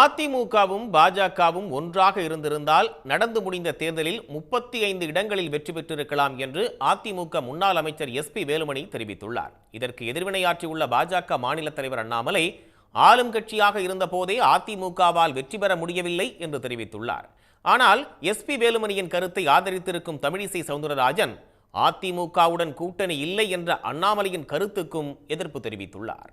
அதிமுகவும் பாஜகவும் ஒன்றாக இருந்திருந்தால் நடந்து முடிந்த தேர்தலில் முப்பத்தி ஐந்து இடங்களில் வெற்றி பெற்றிருக்கலாம் என்று அதிமுக முன்னாள் அமைச்சர் எஸ்பி வேலுமணி தெரிவித்துள்ளார். இதற்கு எதிர்வினையாற்றியுள்ள பாஜக மாநில தலைவர் அண்ணாமலை ஆளும் கட்சியாக இருந்தபோதே அதிமுகவால் வெற்றி பெற முடியவில்லை என்று தெரிவித்துள்ளார். ஆனால் எஸ்பி வேலுமணியின் கருத்தை ஆதரித்திருக்கும் தமிழிசை சவுந்தரராஜன் அதிமுகவுடன் கூட்டணி இல்லை என்ற அண்ணாமலையின் கருத்துக்கும் எதிர்ப்பு தெரிவித்துள்ளார்.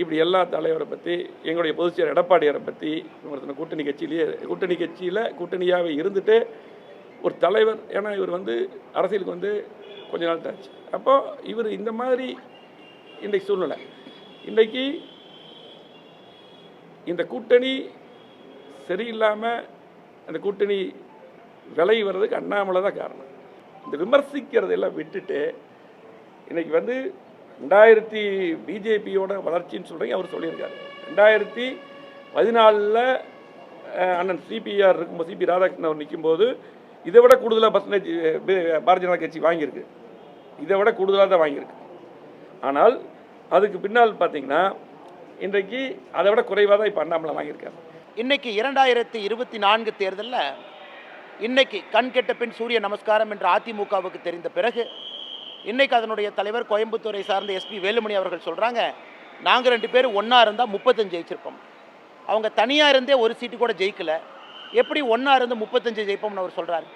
இப்படி எல்லா தலைவரை பற்றி எங்களுடைய பொதுச்செயலர் எடப்பாடியாரை பற்றி ஒருத்தனை கூட்டணி கட்சியிலேயே கூட்டணி கட்சியில் கூட்டணியாகவே இருந்துட்டு ஒரு தலைவர் ஏன்னா இவர் வந்து அரசியலுக்கு வந்து கொஞ்ச நாள் தாச்சு அப்போது இவர் இந்த மாதிரி இன்றைக்கு சூழ்நிலை. இன்றைக்கு இந்த கூட்டணி சரியில்லாமல் அந்த கூட்டணி விலகி வர்றதுக்கு அண்ணாமலை தான் காரணம். இந்த விமர்சிக்கிறதெல்லாம் விட்டுட்டு இன்றைக்கி வந்து ரெண்டாயிரத்தி பிஜேபியோட வளர்ச்சின்னு சொல்கிறீங்க அவர் சொல்லியிருக்காரு. ரெண்டாயிரத்தி பதினாலில் அண்ணன் சிபிஆர் இருக்கும்போது சிபி ராதாகிருஷ்ணன் அவர் நிற்கும்போது இதை விட கூடுதலாக பர்சன்டேஜ் பாரதிய ஜனதா கட்சி வாங்கியிருக்கு. இதை விட கூடுதலாக தான் வாங்கியிருக்கு. ஆனால் அதுக்கு பின்னால் பார்த்தீங்கன்னா இன்றைக்கு அதை விட குறைவாக தான் இப்போ அண்ணாமலை வாங்கியிருக்காரு. இன்னைக்கு இரண்டாயிரத்தி இருபத்தி நான்கு தேர்தலில் இன்னைக்கு கண் கெட்ட பின் சூரிய நமஸ்காரம் என்று அதிமுகவுக்கு தெரிந்த பிறகு இன்றைக்கு அதனுடைய தலைவர் கோயம்புத்தூரை சார்ந்த எஸ்பி வேலுமணி அவர்கள் சொல்கிறாங்க நாங்கள் ரெண்டு பேரும் ஒன்றா இருந்தால் முப்பத்தஞ்சு ஜெயிச்சிருப்போம். அவங்க தனியாக இருந்தே ஒரு சீட்டு கூட ஜெயிக்கலை. எப்படி ஒன்றா இருந்து முப்பத்தஞ்சு ஜெயிப்போம்னு அவர் சொல்கிறார்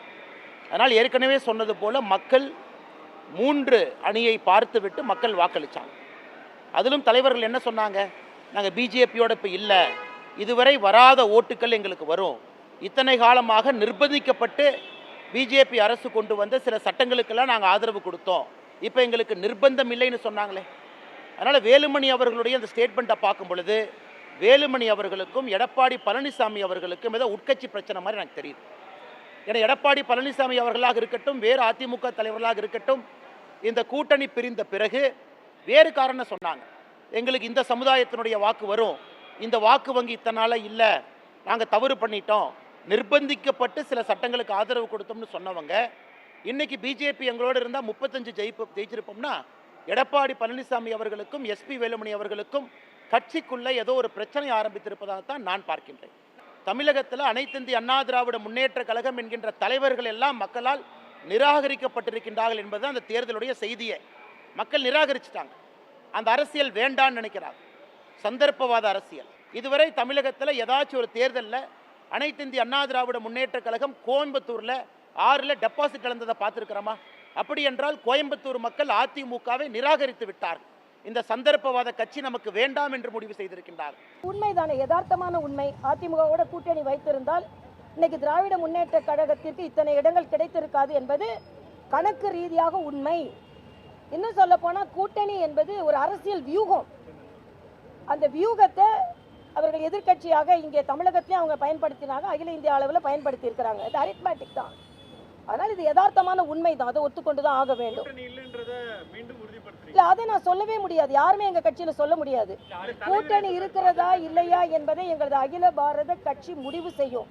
அதனால் ஏற்கனவே சொன்னது போல் மக்கள் மூன்று அணியை பார்த்துவிட்டு மக்கள் வாக்களித்தாங்க அதிலும் தலைவர்கள் என்ன சொன்னாங்க நாங்கள் பிஜேபியோட இப்போ இல்லை இதுவரை வராத ஓட்டுக்கள் எங்களுக்கு வரும். இத்தனை காலமாக நிர்பந்திக்கப்பட்டு பிஜேபி அரசு கொண்டு வந்த சில சட்டங்களுக்கெல்லாம் நாங்கள் ஆதரவு கொடுத்தோம். இப்போ எங்களுக்கு நிர்பந்தம் இல்லைன்னு சொன்னாங்களே. அதனால் வேலுமணி அவர்களுடைய அந்த ஸ்டேட்மெண்ட்டை பார்க்கும் பொழுது வேலுமணி அவர்களுக்கும் எடப்பாடி பழனிசாமி அவர்களுக்கும் ஏதோ உட்கட்சி பிரச்சனை மாதிரி எனக்கு தெரியுது. ஏன்னா எடப்பாடி பழனிசாமி அவர்களாக இருக்கட்டும் வேறு அதிமுக தலைவர்களாக இருக்கட்டும் இந்த கூட்டணி பிரிந்த பிறகு வேறு காரணம் சொன்னாங்க. எங்களுக்கு இந்த சமுதாயத்தினுடைய வாக்கு வரும். இந்த வாக்கு வங்கி இத்தனால இல்லை. நாங்கள் தவறு பண்ணிட்டோம். நிர்பந்திக்கப்பட்டு சில சட்டங்களுக்கு ஆதரவு கொடுத்தோம்னு சொன்னவங்க இன்னைக்கு பிஜேபி எங்களோட இருந்தால் முப்பத்தஞ்சு ஜெயிப்பு ஜெயிச்சிருப்போம்னா எடப்பாடி பழனிசாமி அவர்களுக்கும் எஸ்பி வேலுமணி அவர்களுக்கும் கட்சிக்குள்ளே ஏதோ ஒரு பிரச்சனை ஆரம்பித்திருப்பதாகத்தான் நான் பார்க்கின்றேன். தமிழகத்தில் அனைத்திந்திய அண்ணா திராவிட முன்னேற்ற கழகம் என்கின்ற தலைவர்கள் எல்லாம் மக்களால் நிராகரிக்கப்பட்டிருக்கின்றார்கள் என்பது அந்த தேர்தலுடைய செய்தியை. மக்கள் நிராகரிச்சிட்டாங்க. அந்த அரசியல் வேண்டான்னு நினைக்கிறாங்க. சந்தர்ப்பவாத அரசியல். இதுவரை தமிழகத்தில் ஏதாச்சும் ஒரு தேர்தலில் அனைத்து இந்திய அண்ணா திராவிட முன்னேற்ற கழகம் கோயம்புத்தூரில் ஆறில் டெபாசிட் கலந்ததை பார்த்துருக்கிறோமா? அப்படி என்றால் கோயம்புத்தூர் மக்கள் அதிமுகவை நிராகரித்து விட்டார்கள் இந்த சந்தர்ப்பவாத கட்சி நமக்கு வேண்டாம் என்று முடிவு செய்திருக்கின்றார். உண்மைதானே? யதார்த்தமான உண்மை. அதிமுகவோட கூட்டணி வைத்திருந்தால் இன்னைக்கு திராவிட முன்னேற்ற கழகத்திற்கு இத்தனை இடங்கள் கிடைத்திருக்காது என்பது கணக்கு ரீதியாக உண்மை. இன்னும் சொல்ல போனா கூட்டணி என்பது ஒரு அரசியல் வியூகம். அந்த வியூகத்தை அவர்கள் எதிர்க்கட்சியாக இங்கே தமிழகத்திலையும் அவங்க பயன்படுத்தினாங்க அகில இந்திய அளவில் பயன்படுத்தி இருக்கிறாங்க இது அரித்மேட்டிக் தான். அதனால் இது யதார்த்தமான உண்மை தான் அதை ஒத்துக்கொண்டு தான் ஆக வேண்டும். இல்ல அதை நான் சொல்லவே முடியாது. யாருமே எங்க கட்சியில சொல்ல முடியாது. கூட்டணி இருக்கிறதா இல்லையா என்பதை எங்களது அகில பாரத கட்சி முடிவு செய்யும்.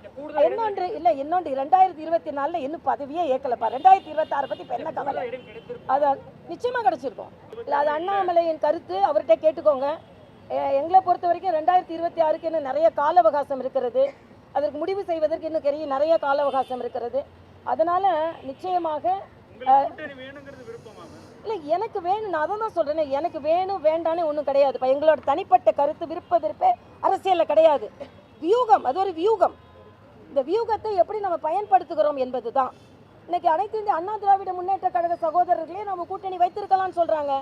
இன்னொன்று இல்ல இன்னொன்று ரெண்டாயிரத்தி இருபத்தி நாலுல இன்னும் பதவியே ஏக்கலப்பா ரெண்டாயிரத்தி இருபத்தி ஆறு பத்தி இப்ப என்ன கவலை? அது நிச்சயமா கிடைச்சிருக்கும். இல்ல அது அண்ணாமலையின் கருத்து அவர்கிட்ட கேட்டுக்கோங்க. எங்களை பொறுத்த வரைக்கும் ரெண்டாயிரத்தி இருபத்தி ஆறுக்கு இன்னும் நிறைய கால அவகாசம் இருக்கிறது. அதற்கு முடிவு செய்வதற்கு இன்னும் பெரிய நிறைய கால அவகாசம் இருக்கிறது. அதனால நிச்சயமாக இல்லை எனக்கு வேணும் நான் அதை தான் சொல்கிறேனே எனக்கு வேணும் வேண்டானே ஒன்றும் கிடையாது. இப்போ எங்களோட தனிப்பட்ட கருத்து விருப்ப விருப்ப அரசியலில் கிடையாது. வியூகம் அது ஒரு வியூகம். இந்த வியூகத்தை எப்படி நம்ம பயன்படுத்துகிறோம் என்பது தான் இன்னைக்கு அனைத்து இந்திய அண்ணா திராவிட முன்னேற்ற கழக சகோதரர்களே நம்ம கூட்டணி வைத்திருக்கலாம்னு சொல்கிறாங்க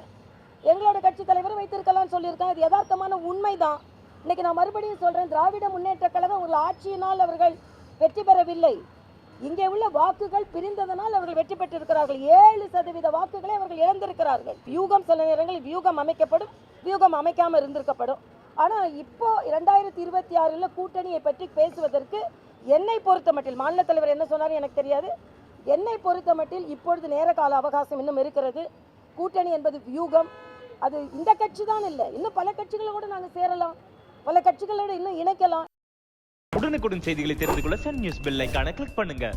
எங்களோட கட்சி தலைவரும் வைத்திருக்கலாம்னு சொல்லியிருக்காங்க. இது யதார்த்தமான உண்மைதான். இன்னைக்கு நான் மறுபடியும் சொல்கிறேன் திராவிட முன்னேற்ற கழகம் உங்கள் ஆட்சியினால் அவர்கள் வெற்றி பெறவில்லை. இங்கே உள்ள வாக்குகள் பிரிந்ததனால் அவர்கள் வெற்றி பெற்றிருக்கிறார்கள். ஏழு சதவீத வாக்குகளை அவர்கள் இழந்திருக்கிறார்கள். வியூகம் சில நேரங்களில் வியூகம் அமைக்கப்படும் வியூகம் அமைக்காமல் இருந்திருக்கப்படும். ஆனால் இப்போ இரண்டாயிரத்தி இருபத்தி ஆறில் கூட்டணியை பற்றி பேசுவதற்கு என்னை பொறுத்த மட்டில் மாநில தலைவர் என்ன சொன்னார் எனக்கு தெரியாது. என்னை பொறுத்த மட்டில் இப்பொழுது நேர கால அவகாசம் இன்னும் இருக்கிறது. கூட்டணி என்பது வியூகம் அது இந்த கட்சி தான் இல்லை. இன்னும் பல கட்சிகளை கூட நாங்கள் சேரலாம். பல கட்சிகளோட இன்னும் இணைக்கலாம். உடனுக்குடன் செய்திகளை தெரிந்து கொள்ள சன் நியூஸ் பெல் ஐக்கான கிளிக் பண்ணுங்க.